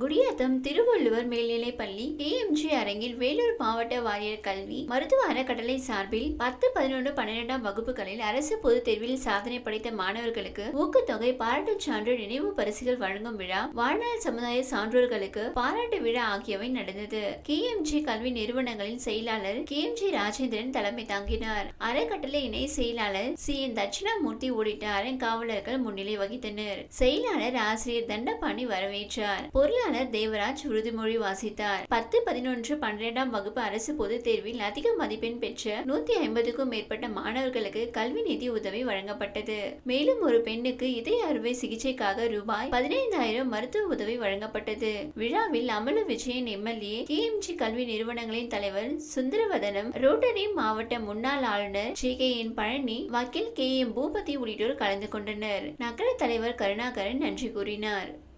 குடியாத்தம் திருவள்ளுவர் மேல்நிலைப் பள்ளி கேஎம்ஜி அரங்கில் வேலூர் மாவட்ட வாரியர் கல்வி மருத்துவ அறக்கட்டளை சார்பில் பத்து பதினொன்று பன்னிரெண்டாம் வகுப்புகளில் அரசு பொதுத் தேர்வில் சாதனை படைத்த மாணவர்களுக்கு ஊக்கத்தொகை பாராட்டுச் சான்று நினைவு பரிசுகள் வழங்கும் விழா வாழ்நாள் சமுதாய சான்றோர்களுக்கு பாராட்டு விழா ஆகியவை நடந்தது. கேஎம்ஜி கல்வி நிறுவனங்களின் செயலாளர் கேஎம்ஜி ராஜேந்திரன் தலைமை தாங்கினார். அறக்கட்டளை இணை செயலாளர் சி. என். தட்சிணாமூர்த்தி உள்ளிட்ட அறங்காவலர்கள் முன்னிலை வகித்தனர். செயலாளர் ஆசிரியர் தண்டபாணி வரவேற்றார். பொருள் பொறியாளர் தேவராஜ் உறுதிமொழி வாசித்தார். பத்து பதினொன்று பன்னிரெண்டாம் வகுப்பு அரசு பொதுத் தேர்வில் அதிக மதிப்பெண் பெற்ற நூத்தி ஐம்பதுக்கும் மேற்பட்ட மாணவர்களுக்கு கல்வி நிதி உதவி வழங்கப்பட்டது. மேலும் ஒரு பெண்ணுக்கு இதய அறுவை சிகிச்சைக்காக ரூபாய் பதினைந்தாயிரம் மருத்துவ உதவி வழங்கப்பட்டது. விழாவில் அமல விஜயன் எம்எல்ஏ கேஎம்ஜி கல்வி நிறுவனங்களின் தலைவர் சுந்தரவதனம் ரோட்டரி மாவட்ட முன்னாள் ஆளுநர் ஜி கே என் பழனி வக்கீல் கே எம் பூபதி உள்ளிட்டோர் கலந்து கொண்டனர். நகர தலைவர் கருணாகரன் நன்றி கூறினார்.